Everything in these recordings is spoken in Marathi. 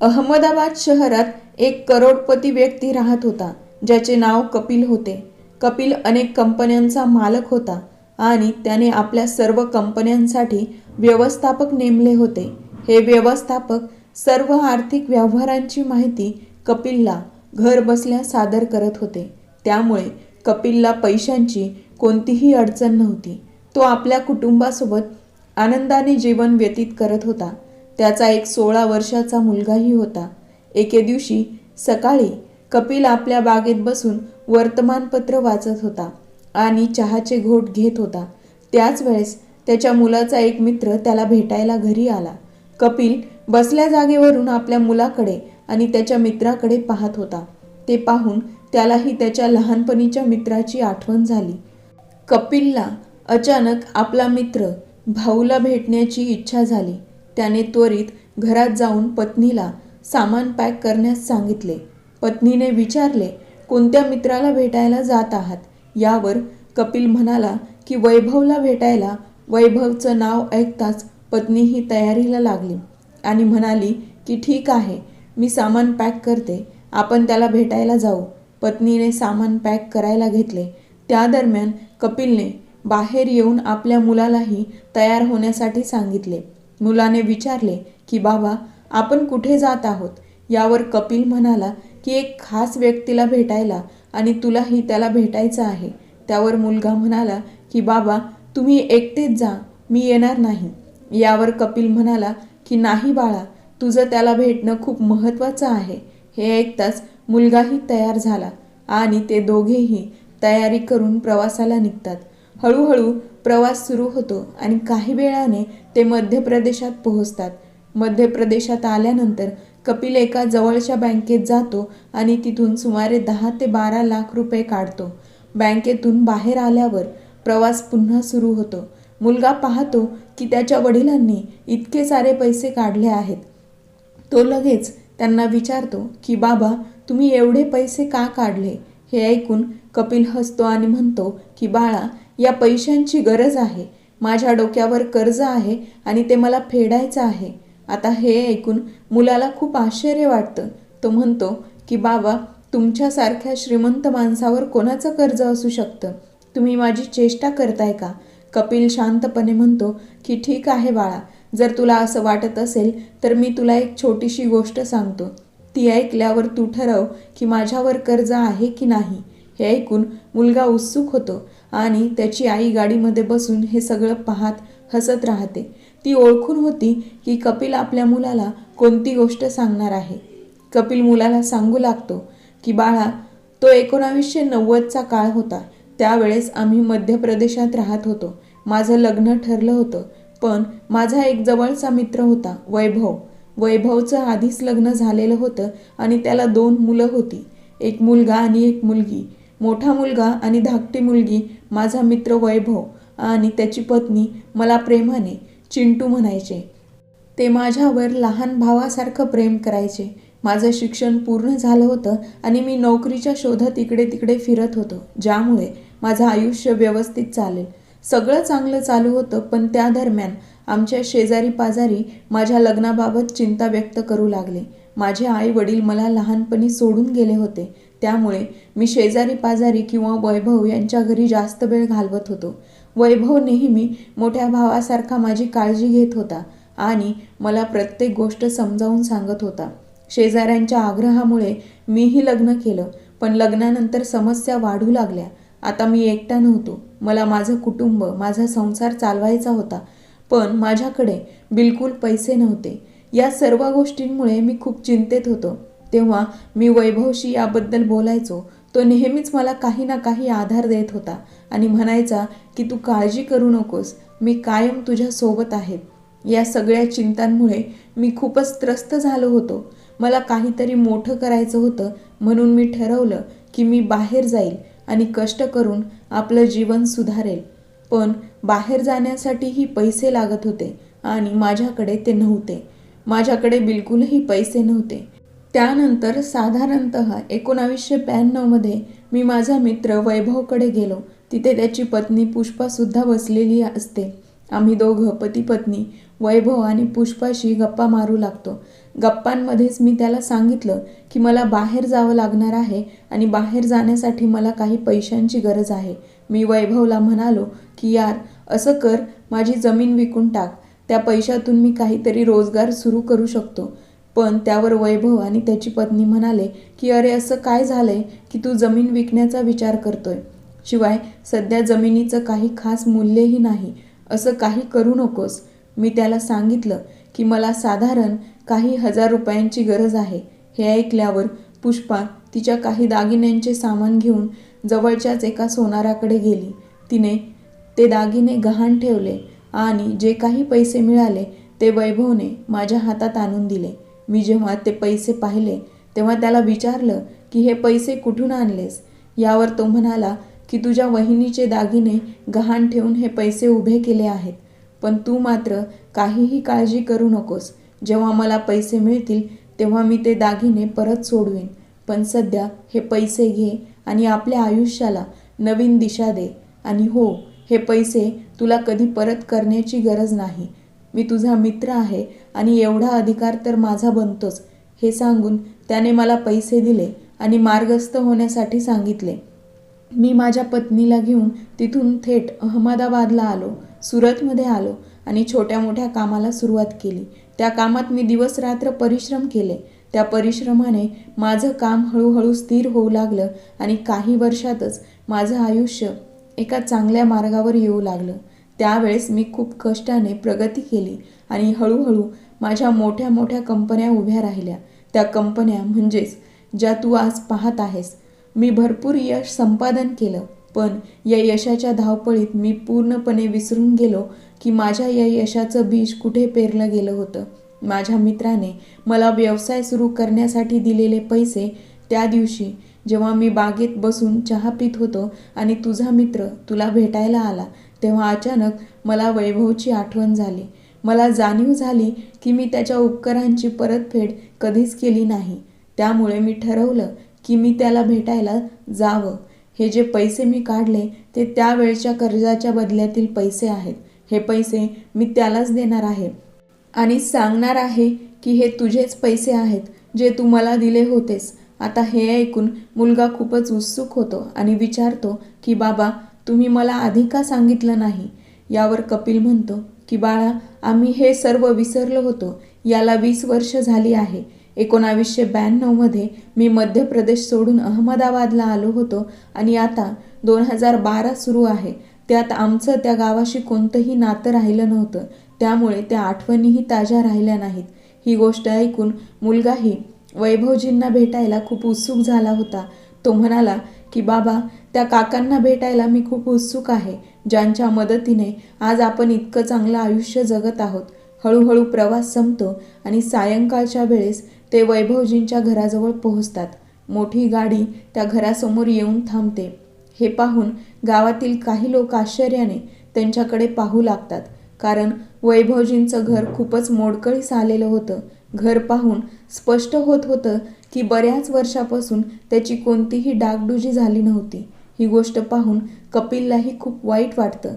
अहमदाबाद शहरात एक करोडपती व्यक्ती राहत होता ज्याचे नाव कपिल होते. कपिल अनेक कंपन्यांचा मालक होता आणि त्याने आपल्या सर्व कंपन्यांसाठी व्यवस्थापक नेमले होते. हे व्यवस्थापक सर्व आर्थिक व्यवहारांची माहिती कपिलला घर बसल्या सादर करत होते. त्यामुळे कपिलला पैशांची कोणतीही अडचण नव्हती. तो आपल्या कुटुंबासोबत आनंदाने जीवन व्यतीत करत होता. त्याचा एक सोळा वर्षाचा मुलगाही होता. एके दिवशी सकाळी कपिल आपल्या बागेत बसून वर्तमानपत्र वाचत होता आणि चहाचे घोट घेत होता. त्याच वेळेस त्याच्या मुलाचा एक मित्र त्याला भेटायला घरी आला. कपिल बसल्या जागेवरून आपल्या मुलाकडे आणि त्याच्या मित्राकडे पाहत होता. ते पाहून त्यालाही त्याच्या लहानपणीच्या मित्राची आठवण झाली. कपिलला अचानक आपला मित्र भाऊला भेटण्याची इच्छा झाली. त्याने त्वरित घरात जाऊन पत्नीला सामान पॅक करण्यास सांगितले. पत्नीने विचारले कोणत्या मित्राला भेटायला जात आहात? यावर कपिल म्हणाला की वैभवला भेटायला. वैभवचं नाव ऐकताच पत्नी ही तयारीला लागली आणि म्हणाली की ठीक आहे मी सामान पॅक करते. आपण त्याला भेटायला जाऊ. पत्नीने सामान पॅक करायला घेतले. त्या दरम्यान कपिलने बाहेर येऊन आपल्या मुलालाही तयार होण्यासाठी सांगितले. मुलाने विचारले की बाबा आपण कुठे जात आहोत? यावर कपिल म्हणाला की एक खास व्यक्तीला भेटायला आणि तुलाही त्याला भेटायचं आहे. त्यावर मुलगा म्हणाला की बाबा तुम्ही एकटेच जा मी येणार नाही. यावर कपिल म्हणाला की नाही बाळा तुझं त्याला भेटणं खूप महत्त्वाचं आहे. हे ऐकताच मुलगाही तयार झाला आणि ते दोघेही तयारी करून प्रवासाला निघतात. हळूहळू प्रवास सुरू होतो आणि काही वेळाने ते मध्य प्रदेशात पोहोचतात. मध्य प्रदेशात आल्यानंतर कपिल एका जवळच्या बँकेत जातो आणि तिथून सुमारे दहा ते बारा लाख रुपये काढतो. बँकेतून बाहेर आल्यावर प्रवास पुन्हा सुरू होतो. मुलगा पाहतो की त्याच्या वडिलांनी इतके सारे पैसे काढले आहेत. तो लगेच त्यांना विचारतो की बाबा तुम्ही एवढे पैसे का काढले? हे ऐकून कपिल हसतो आणि म्हणतो की बाळा या पैशांची गरज आहे. माझ्या डोक्यावर कर्ज आहे आणि ते मला फेडायचं आहे. आता हे ऐकून मुलाला खूप आश्चर्य वाटतं. तो म्हणतो की बाबा तुमच्यासारख्या श्रीमंत माणसावर कोणाचं कर्ज असू शकतं? तुम्ही माझी चेष्टा करताय का? कपिल शांतपणे म्हणतो की ठीक आहे बाळा जर तुला असं वाटत असेल तर मी तुला एक छोटीशी गोष्ट सांगतो. ती ऐकल्यावर तू ठरव की माझ्यावर कर्ज आहे की नाही. हे ऐकून मुलगा उत्सुक होतो. आणि त्याची आई गाडीमध्ये बसून हे सगळं पाहत हसत राहते. ती ओळखून होती की कपिल आपल्या मुलाला कोणती गोष्ट सांगणार आहे. कपिल मुलाला सांगू लागतो की बाळा तो एकोणावीसशे नव्वदचा काळ होता. त्यावेळेस आम्ही मध्य प्रदेशात राहत होतो. माझं लग्न ठरलं होतं. पण माझा एक जवळचा मित्र होता वैभव. वैभवचं आधीच लग्न झालेलं होतं आणि त्याला दोन मुलं होती. एक मुलगा आणि एक मुलगी. मोठा मुलगा आणि धाकटी मुलगी माझा मित्र वैभव आणि त्याची पत्नी मला प्रेमाने चिंटू म्हणायचे. ते माझ्यावर लहान भावासारखं प्रेम करायचे. माझं शिक्षण पूर्ण झालं होतं आणि मी नोकरीच्या शोधात इकडे तिकडे फिरत होतो ज्यामुळे माझं आयुष्य व्यवस्थित चालेल. सगळं चांगलं चालू होतं पण त्या दरम्यान आमच्या शेजारी पाजारी माझ्या लग्नाबाबत चिंता व्यक्त करू लागले. माझे आई वडील मला लहानपणी सोडून गेले होते. त्यामुळे मी शेजारी पाजारी किंवा वैभव यांच्या घरी जास्त वेळ घालवत होतो. वैभव नेहमी मोठ्या भावासारखा माझी काळजी घेत होता आणि मला प्रत्येक गोष्ट समजावून सांगत होता. शेजाऱ्यांच्या आग्रहामुळे मीही लग्न केलं पण लग्नानंतर समस्या वाढू लागल्या. आता मी एकटा नव्हतो. मला माझं कुटुंब माझा संसार चालवायचा होता पण माझ्याकडे बिलकुल पैसे नव्हते. या सर्व गोष्टींमुळे मी खूप चिंतेत होतो. तेव्हा मी वैभवशी याबद्दल बोलायचो. तो नेहमीच मला काही ना काही आधार देत होता आणि म्हणायचा की तू काळजी करू नकोस. मी कायम तुझ्यासोबत आहे. या सगळ्या चिंतांमुळे मी खूपच त्रस्त झालो होतो. मला काहीतरी मोठं करायचं होतं म्हणून मी ठरवलं की मी बाहेर जाईल आणि कष्ट करून आपलं जीवन सुधारेल. पण बाहेर जाण्यासाठीही पैसे लागत होते आणि माझ्याकडे ते नव्हते. माझ्याकडे बिलकुलही पैसे नव्हते. त्यानंतर साधारणत एकोणावीसशे ब्याण्णवमध्ये मी माझा मित्र वैभवकडे गेलो. तिथे त्याची पत्नी पुष्पासुद्धा बसलेली असते. आम्ही दोघं पती पत्नी वैभव आणि पुष्पाशी गप्पा मारू लागतो. गप्पांमध्येच मी त्याला सांगितलं की मला बाहेर जावं लागणार आहे आणि बाहेर जाण्यासाठी मला काही पैशांची गरज आहे. मी वैभवला म्हणालो की यार असं कर माझी जमीन विकून टाक. त्या पैशातून मी काहीतरी रोजगार सुरू करू शकतो. पण त्यावर वैभव आणि त्याची पत्नी म्हणाले की अरे असं काय झालंय की तू जमीन विकण्याचा विचार करतोय? शिवाय सध्या जमिनीचं काही खास मूल्यही नाही. असं काही करू नकोस. मी त्याला सांगितलं की मला साधारण काही हजार रुपयांची गरज आहे. हे ऐकल्यावर पुष्पा तिच्या काही दागिन्यांचे सामान घेऊन जवळच्याच एका सोनाराकडे गेली. तिने ते दागिने गहाण ठेवले आणि जे काही पैसे मिळाले ते वैभवने माझ्या हातात आणून दिले. मी जेव्हा ते पैसे पाहिले तेव्हा त्याला विचारलं की हे पैसे कुठून आणलेस? यावर तो म्हणाला की तुझ्या वहिनीचे दागिने गहाण ठेवून हे पैसे उभे केले आहेत पण तू मात्र काहीही काळजी करू नकोस. जेव्हा मला पैसे मिळतील तेव्हा मी ते दागिने परत सोडवेन. पण सध्या हे पैसे घे आणि आपल्या आयुष्याला नवीन दिशा दे. आणि हो हे पैसे तुला कधी परत करण्याची गरज नाही. मी तुझा मित्र आहे आणि एवढा अधिकार तर माझा बनतोच हे सांगून त्याने मला पैसे दिले आणि मार्गस्थ होण्यासाठी सांगितले. मी माझ्या पत्नीला घेऊन तिथून थेट अहमदाबादला आलो सुरतमध्ये आलो आणि छोट्या मोठ्या कामाला सुरुवात केली. त्या कामात मी दिवस रात्र परिश्रम केले. त्या परिश्रमाने माझं काम हळूहळू स्थिर होऊ लागलं आणि काही वर्षातच माझं आयुष्य एका चांगल्या मार्गावर येऊ लागलं. त्यावेळेस मी खूप कष्टाने प्रगती केली आणि हळूहळू माझ्या मोठ्या मोठ्या कंपन्या उभ्या राहिल्या. त्या कंपन्या म्हणजेच ज्या तू आज पाहत आहेस. मी भरपूर यश संपादन केलं पण या यशाच्या धावपळीत मी पूर्णपणे विसरून गेलो की माझ्या या यशाचं बीज कुठे पेरलं गेलं होतं. माझ्या मित्राने मला व्यवसाय सुरू करण्यासाठी दिलेले पैसे त्या दिवशी जेव्हा मी बागेत बसून चहा पित होतो आणि तुझा मित्र तुला भेटायला आला तेव्हा अचानक मला वैभवची आठवण झाली. मला जाणीव झाली की मी त्याच्या उपकरांची परतफेड कधीच केली नाही. त्यामुळे मी ठरवलं की मी त्याला भेटायला जावं. हे जे पैसे मी काढले ते त्यावेळच्या कर्जाच्या बदल्यातील पैसे आहेत. हे पैसे मी त्यालाच देणार आहे. आणि सांगणार आहे की हे तुझेच पैसे आहेत जे तू मला दिले होतेस. आता हे ऐकून मुलगा खूपच उत्सुक होतो आणि विचारतो की बाबा तुम्ही मला आधी का सांगितलं नाही? यावर कपिल म्हणतो की बाळा आम्ही हे सर्व विसरलो होतो. याला वीस वर्ष झाली आहे. एकोणावीसशे ब्याण्णवमध्ये मी मध्य प्रदेश सोडून अहमदाबादला आलो होतो आणि आता दोन हजार बारा सुरू आहे. त्यात आमचं त्या गावाशी कोणतंही नातं राहिलं नव्हतं. त्यामुळे त्या आठवणीही ताज्या राहिल्या नाहीत. ही गोष्ट ऐकून मुलगाही वैभवजींना भेटायला खूप उत्सुक झाला होता. तो म्हणाला की बाबा त्या काकांना भेटायला मी खूप उत्सुक आहे ज्यांच्या मदतीने आज आपण इतकं चांगलं आयुष्य जगत आहोत. हळूहळू प्रवास संपतो आणि सायंकाळच्या वेळेस ते वैभवजींच्या घराजवळ पोहोचतात. मोठी गाडी त्या घरासमोर येऊन थांबते. हे पाहून गावातील काही लोक आश्चर्याने त्यांच्याकडे पाहू लागतात कारण वैभवजींचं घर खूपच मोडकळीस आलेलं होतं. घर पाहून स्पष्ट होत होतं की बऱ्याच वर्षापासून त्याची कोणतीही डागडुजी झाली नव्हती. ही गोष्ट पाहून कपिललाही खूप वाईट वाटतं.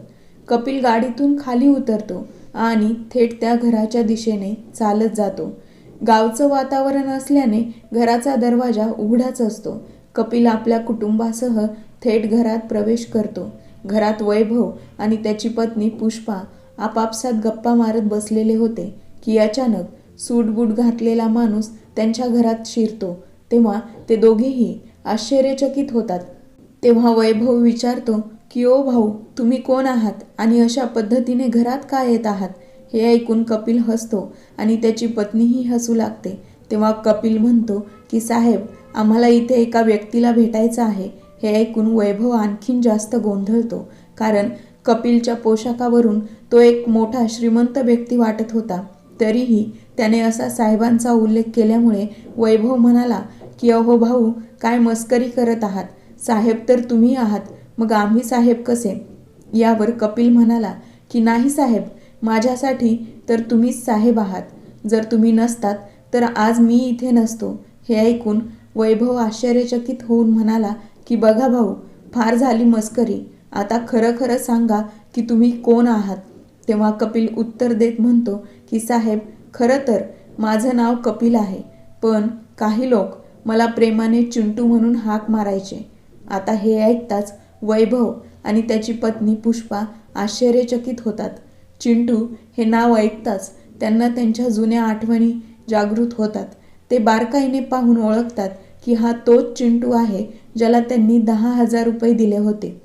कपिल गाडीतून खाली उतरतो आणि थेट त्या घराच्या दिशेने चालत जातो. गावचं वातावरण असल्याने घराचा दरवाजा उघडाच असतो. कपिल आपल्या कुटुंबासह थेट घरात प्रवेश करतो. घरात वैभव आणि त्याची पत्नी पुष्पा आपापसात गप्पा मारत बसलेले होते की अचानक सूटबूट घातलेला माणूस त्यांच्या घरात शिरतो. तेव्हा ते दोघेही आश्चर्यचकित होतात. तेव्हा वैभव विचारतो की ओ भाऊ तुम्ही कोण आहात आणि अशा पद्धतीने घरात का येत आहात? हे ऐकून कपिल हसतो आणि त्याची पत्नीही हसू लागते. तेव्हा कपिल म्हणतो की साहेब आम्हाला इथे एका व्यक्तीला भेटायचं आहे. हे ऐकून वैभव आणखीन जास्त गोंधळतो कारण कपिलच्या पोशाखावरून तो एक मोठा श्रीमंत व्यक्ती वाटत होता. तरीही त्याने असा साहेबांचा उल्लेख केल्यामुळे वैभव म्हणाला की अहो भाऊ काय मस्करी करत आहात? साहेब तर तुम्ही आहात. मग आम्ही साहेब कसे? यावर कपिल म्हणाला की नाही साहेब माझ्यासाठी तर तुम्हीच साहेब आहात. जर तुम्ही नसतात तर आज मी इथे नसतो. हे ऐकून वैभव आश्चर्यचकित होऊन म्हणाला की बघा भाऊ फार झाली मस्करी. आता खरं खरं सांगा की तुम्ही कोण आहात? तेव्हा कपिल उत्तर देत म्हणतो की साहेब खरं तर माझं नाव कपिल आहे पण काही लोक मला प्रेमाने चिंटू म्हणून हाक मारायचे. आता हे ऐकताच वैभव आणि त्याची पत्नी पुष्पा आश्चर्यचकित होतात. चिंटू हे नाव ऐकताच त्यांना त्यांच्या जुन्या आठवणी जागृत होतात. ते बारकाईने पाहून ओळखतात की हा तोच चिंटू आहे ज्याला त्यांनी दहा हजार रुपये दिले होते.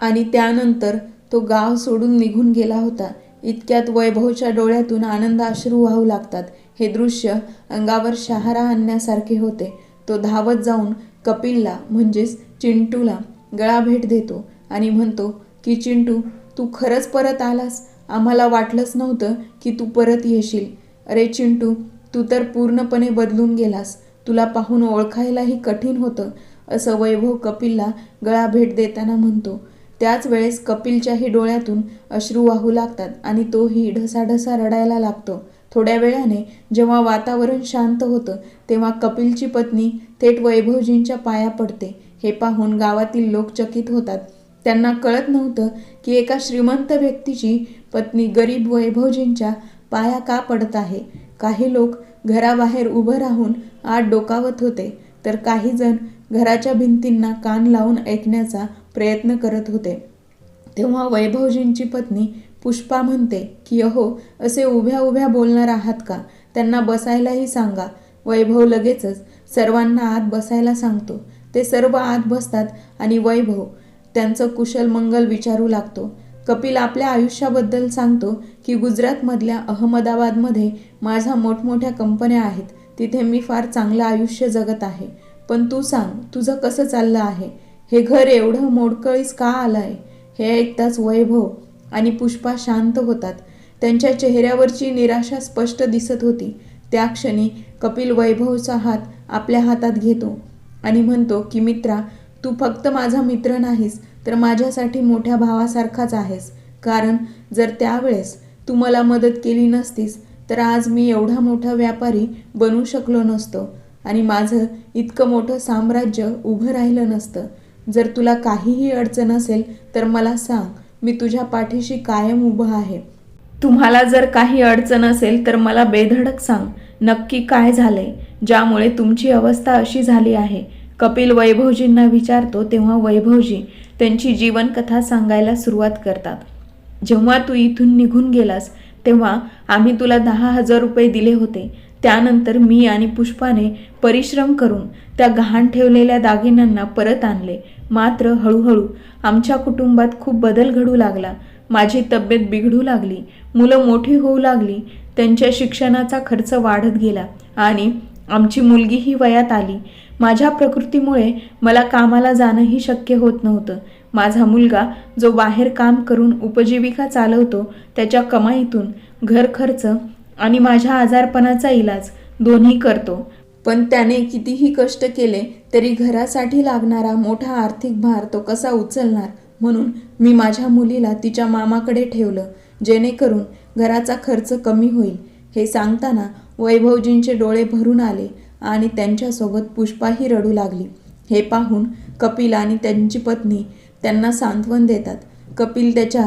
आणि त्यानंतर तो गाव सोडून निघून गेला होता. इतक्यात वैभवच्या डोळ्यातून आनंद अश्रू वाहू लागतात. हे दृश्य अंगावर शहारा आणण्यासारखे होते. तो धावत जाऊन कपिलला म्हणजेच चिंटूला गळा भेट देतो आणि म्हणतो की चिंटू तू खरंच परत आलास? आम्हाला वाटलंच नव्हतं की तू परत येशील. अरे चिंटू तू तर पूर्णपणे बदलून गेलास. तुला पाहून ओळखायलाही कठीण होतं असं वैभव कपिलला गळा भेट देताना म्हणतो. त्याच वेळेस कपिलच्याही डोळ्यातून अश्रू वाहू लागतात आणि तोही ढसाढसा रडायला लागतो. थोड्या वेळाने जेव्हा वातावरण शांत होतं तेव्हा कपिलची पत्नी थेट वैभवजींच्या पाया पडते. हे पाहून गावातील लोक चकित होतात. त्यांना कळत नव्हतं की एका श्रीमंत व्यक्तीची पत्नी गरीब वैभवजींच्या पाया का पडत आहे. काही लोक घराबाहेर उभं राहून आत डोकावत होते. तर काही जण घराच्या भिंतींना कान लावून ऐकण्याचा प्रयत्न करत होते. तेव्हा वैभवजींची पत्नी पुष्पा म्हणते की अहो असे उभ्या उभ्या बोलणार आहात का? त्यांना बसायलाही सांगा. वैभव लगेचच सर्वांना आत बसायला सांगतो. ते सर्व आत बसतात आणि वैभव त्यांचं कुशल मंगल विचारू लागतो. कपिल आपल्या आयुष्याबद्दल सांगतो की गुजरातमधल्या अहमदाबादमध्ये माझ्या मोठमोठ्या कंपन्या आहेत. तिथे मी फार चांगलं आयुष्य जगत आहे. पण तू सांग तुझं कसं चाललं आहे? हे घर एवढं मोडकळीस का आलं आहे हे ऐकताच वैभव आणि पुष्पा शांत होतात. त्यांच्या चेहऱ्यावरची निराशा स्पष्ट दिसत होती. त्या क्षणी कपिल वैभवचा हात आपल्या हातात घेतो आणि म्हणतो की मित्रा तू फक्त माझा मित्र नाहीस तर माझ्यासाठी मोठ्या भावासारखाच आहेस. कारण जर त्यावेळेस तू मला मदत केली नसतीस तर आज मी एवढा मोठा व्यापारी बनू शकलो नसतो. आणि माझं इतकं मोठं साम्राज्य उभं राहिलं नसतं. जर तुला काहीही अडचण असेल तर मला सांग मी तुझ्या पाठीशी कायम उभं आहे. तुम्हाला जर काही अडचण असेल तर मला बेधडक सांग नक्की काय झालंय ज्यामुळे तुमची अवस्था अशी झाली आहे. कपिल वैभवजींना विचारतो तेव्हा वैभवजी त्यांची जीवनकथा सांगायला सुरुवात करतात. जेव्हा तू इथून निघून गेलास तेव्हा आम्ही तुला दहा हजार रुपये दिले होते. त्यानंतर मी आणि पुष्पाने परिश्रम करून त्या गहाण ठेवलेल्या दागिन्यांना परत आणले. मात्र हळूहळू आमच्या कुटुंबात खूप बदल घडू लागला. माझी तब्येत बिघडू लागली. मुलं मोठी होऊ लागली. त्यांच्या शिक्षणाचा खर्च वाढत गेला आणि आमची मुलगीही वयात आली. माझ्या प्रकृतीमुळे मला कामाला जाणंही शक्य होत नव्हतं. माझा मुलगा जो बाहेर काम करून उपजीविका चालवतो त्याच्या कमाईतून घर खर्च आणि माझ्या आजारपणाचा इलाज दोन्ही करतो. पण त्याने कितीही कष्ट केले तरी घरासाठी लागणारा मोठा आर्थिक भार तो कसा उचलणार? म्हणून मी माझ्या मुलीला तिच्या मामाकडे ठेवलं जेणेकरून घराचा खर्च कमी होईल. हे सांगताना वैभवजींचे डोळे भरून आले आणि त्यांच्यासोबत पुष्पाही रडू लागली. हे पाहून कपिल आणि त्यांची पत्नी त्यांना सांत्वन देतात. कपिल त्याच्या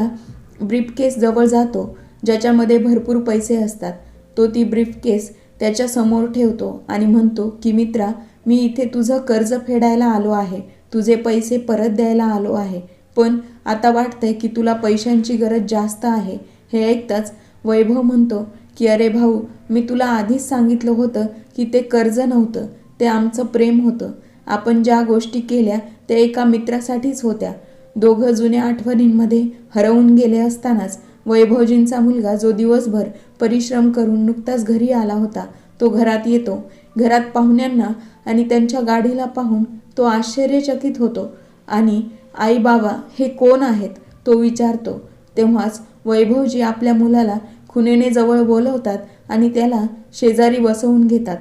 ब्रीफकेस जवळ जातो ज्याच्यामध्ये भरपूर पैसे असतात. तो ती ब्रीफकेस त्याच्यासमोर ठेवतो आणि म्हणतो की मित्रा मी इथे तुझं कर्ज फेडायला आलो आहे. तुझे पैसे परत द्यायला आलो आहे. पण आता वाटतंय की तुला पैशांची गरज जास्त आहे. हे ऐकताच वैभव म्हणतो की अरे भाऊ मी तुला आधीच सांगितलं होतं की ते कर्ज नव्हतं. ते आमचं प्रेम होतं. आपण ज्या गोष्टी केल्या त्या एका मित्रासाठीच होत्या. दोघं जुन्या आठवणींमध्ये हरवून गेले असतानाच वैभवजींचा मुलगा जो दिवसभर परिश्रम करून नुकताच घरी आला होता तो घरात येतो. घरात पाहुण्यांना आणि त्यांच्या गाडीला पाहून तो आश्चर्यचकित होतो. आणि आई बाबा हे कोण आहेत? तो विचारतो. तेव्हाच वैभवजी आपल्या मुलाला खुनेने जवळ बोलवतात आणि त्याला शेजारी बसवून घेतात.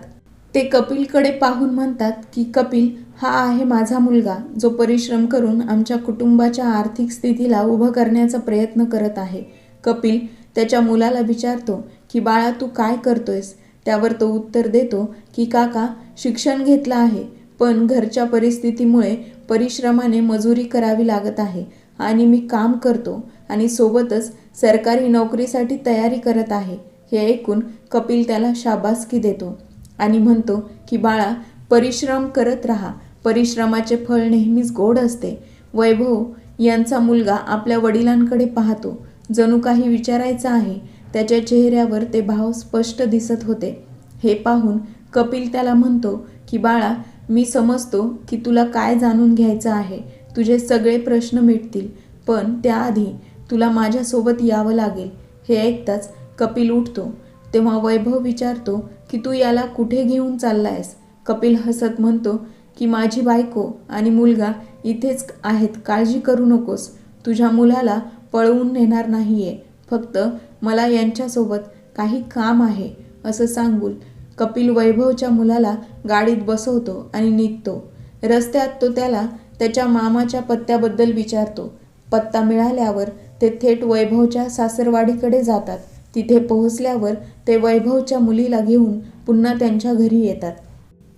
ते कपिलकडे पाहून म्हणतात की कपिल हा आहे माझा मुलगा जो परिश्रम करून आमच्या कुटुंबाच्या आर्थिक स्थितीला उभं करण्याचा प्रयत्न करत आहे. कपिल त्याच्या मुलाला विचारतो की बाळा तू काय करतोयस? त्यावर तो उत्तर देतो की काका शिक्षण घेतलं आहे पण घरच्या परिस्थितीमुळे परिश्रमाने मजुरी करावी लागत आहे आणि मी काम करतो आणि सोबतच सरकारी नोकरीसाठी तयारी करत आहे. हे ऐकून कपिल त्याला शाबासकी देतो आणि म्हणतो की बाळा परिश्रम करत राहा. परिश्रमाचे फळ नेहमीच गोड असते. वैभव यांचा मुलगा आपल्या वडिलांकडे पाहतो. जणू काही विचारायचं आहे त्याच्या चेहऱ्यावर ते भाव स्पष्ट दिसत होते. हे पाहून कपिल त्याला म्हणतो की बाळा मी समजतो की तुला काय जाणून घ्यायचं आहे. तुझे सगळे प्रश्न मिटतील पण त्याआधी तुला माझ्यासोबत यावं लागेल. हे ऐकताच कपिल उठतो. तेव्हा वैभव विचारतो की तू याला कुठे घेऊन चाललायस? कपिल हसत म्हणतो की माझी बायको आणि मुलगा इथेच आहेत काळजी करू नकोस. तुझ्या मुलाला पळवून नेणार नाहीये. फक्त मला यांच्यासोबत काही काम आहे असं सांगून कपिल वैभवच्या मुलाला गाडीत बसवतो आणि निघतो. रस्त्यात तो त्याला त्याच्या मामाच्या पत्त्याबद्दल विचारतो. पत्ता मिळाल्यावर ते थेट वैभवच्या सासरवाडीकडे जातात. तिथे पोहोचल्यावर ते वैभवच्या मुलीला घेऊन पुन्हा त्यांच्या घरी येतात.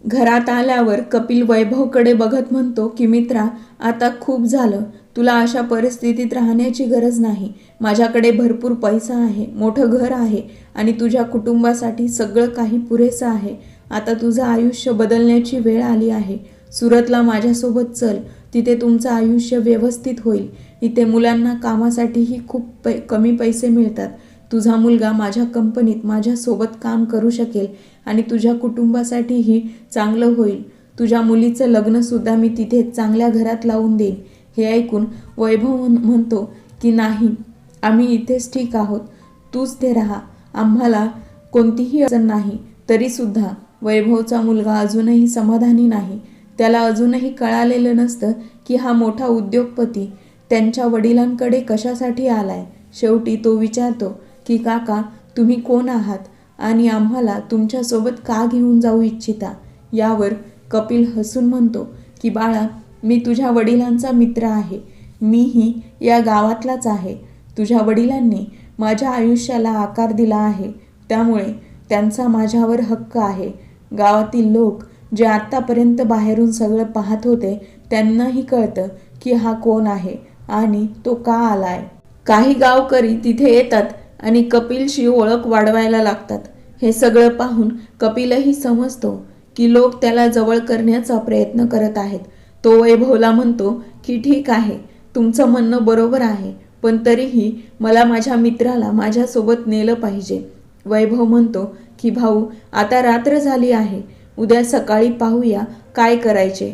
घरात आल्यावर कपिल वैभवकडे बघत म्हणतो की मित्रा आता खूप झालं. तुला अशा परिस्थितीत राहण्याची गरज नाही. माझ्याकडे भरपूर पैसा आहे मोठं घर आहे आणि तुझ्या कुटुंबासाठी सगळं काही पुरेसं आहे. आता तुझं आयुष्य बदलण्याची वेळ आली आहे. सुरतला माझ्यासोबत चल. तिथे तुमचं आयुष्य व्यवस्थित होईल. इथे मुलांना कामासाठीही खूप पै कमी पैसे मिळतात. तुझा मुलगा माझ्या कंपनीत माझ्यासोबत काम करू शकेल आणि तुझ्या कुटुंबासाठीही चांगलं होईल. तुझ्या मुलीचं लग्नसुद्धा मी तिथे चांगल्या घरात लावून देईन. हे ऐकून वैभव म्हण- म्हणतो की नाही आम्ही इथेच ठीक आहोत. तूच ते राहा. आम्हाला कोणतीही अडचण नाही. तरीसुद्धा वैभवचा मुलगा अजूनही समाधानी नाही. त्याला अजूनही कळालेलं नसतं की हा मोठा उद्योगपती त्यांच्या वडिलांकडे कशासाठी आलाय. शेवटी तो विचारतो की काका तुम्ही कोण आहात? आणि आम्हाला तुमच्यासोबत का घेऊन जाऊ इच्छिता? यावर कपिल हसून म्हणतो की बाळा मी तुझ्या वडिलांचा मित्र आहे. मीही या गावातलाच आहे. तुझ्या वडिलांनी माझ्या आयुष्याला आकार दिला आहे. त्यामुळे त्यांचा माझ्यावर हक्क आहे. गावातील लोक जे आत्तापर्यंत बाहेरून सगळं पाहत होते त्यांनाही कळतं की हा कोण आहे आणि तो का आलाय. काही गावकरी तिथे येतात आणि कपिलशी ओळख वाढवायला लागतात. हे सगळं पाहून कपिलही समजतो की लोक त्याला जवळ करण्याचा प्रयत्न करत आहेत. तो वैभवला म्हणतो की ठीक आहे तुमचं म्हणणं बरोबर आहे पण तरीही मला माझ्या मित्राला माझ्यासोबत नेलं पाहिजे. वैभव म्हणतो की भाऊ आता रात्र झाली आहे उद्या सकाळी पाहूया काय करायचे.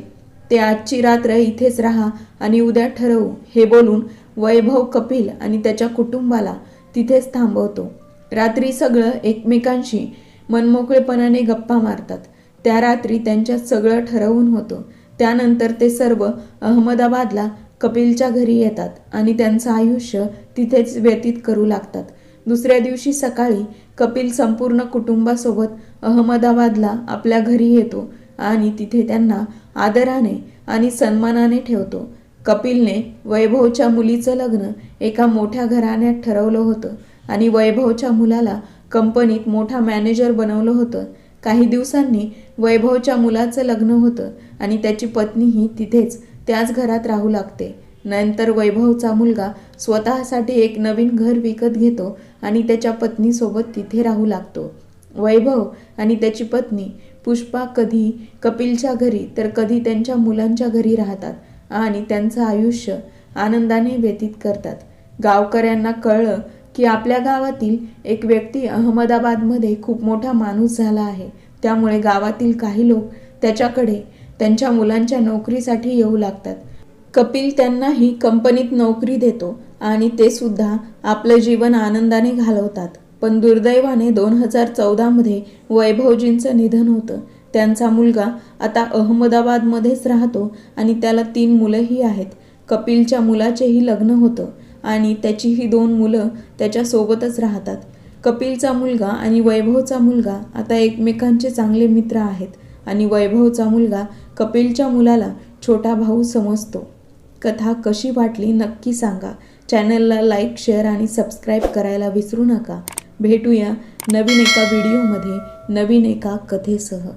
ते आजची रात्र इथेच राहा आणि उद्या ठरवू. हे बोलून वैभव कपिल आणि त्याच्या कुटुंबाला तिथेच थांबवतो. रात्री सगळं एकमेकांशी मनमोकळेपणाने गप्पा मारतात. त्या रात्री त्यांच्यात सगळं ठरवून होतं. त्यानंतर ते सर्व अहमदाबादला कपिलच्या घरी येतात आणि त्यांचं आयुष्य तिथेच व्यतीत करू लागतात. दुसऱ्या दिवशी सकाळी कपिल संपूर्ण कुटुंबासोबत अहमदाबादला आपल्या घरी येतो आणि तिथे त्यांना आदराने आणि सन्मानाने ठेवतो. कपिलने वैभवच्या मुलीचं लग्न एका मोठ्या घराण्यात ठरवलं होतं आणि वैभवच्या मुलाला कंपनीत मोठा मॅनेजर बनवलं होतं. काही दिवसांनी वैभवच्या मुलाचं लग्न होतं आणि त्याची पत्नीही तिथेच त्याच घरात राहू लागते. नंतर वैभवचा मुलगा स्वतःसाठी एक नवीन घर विकत घेतो आणि त्याच्या पत्नीसोबत तिथे राहू लागतो. वैभव आणि त्याची पत्नी पुष्पा कधी कपिलच्या घरी तर कधी त्यांच्या मुलांच्या घरी राहतात आणि त्यांचं आयुष्य आनंदाने व्यतीत करतात. गावकऱ्यांना कळलं की आपल्या गावातील एक व्यक्ती अहमदाबादमध्ये खूप मोठा माणूस झाला आहे. त्यामुळे गावातील काही लोक त्याच्याकडे त्यांच्या मुलांच्या नोकरीसाठी येऊ लागतात. कपिल त्यांनाही कंपनीत नोकरी देतो आणि ते सुद्धा आपलं जीवन आनंदाने घालवतात. पण दुर्दैवाने दोन हजार चौदामध्ये वैभवजींचं निधन होतं. त्यांचा मुलगा आता अहमदाबादमध्येच राहतो आणि त्याला तीन मुलंही आहेत. कपिलच्या मुलाचेही लग्न होतं आणि त्याची ही दोन मुलं त्याच्यासोबतच राहतात. कपिलचा मुलगा आणि वैभवचा मुलगा आता एकमेकांचे चांगले मित्र आहेत आणि वैभवचा मुलगा कपिलच्या मुलाला छोटा भाऊ समजतो. कथा कशी वाटली नक्की सांगा. चॅनलला लाईक शेअर आणि सबस्क्राईब करायला विसरू नका. भेटूया नवीन एका व्हिडिओमध्ये नवीन एका कथेसह.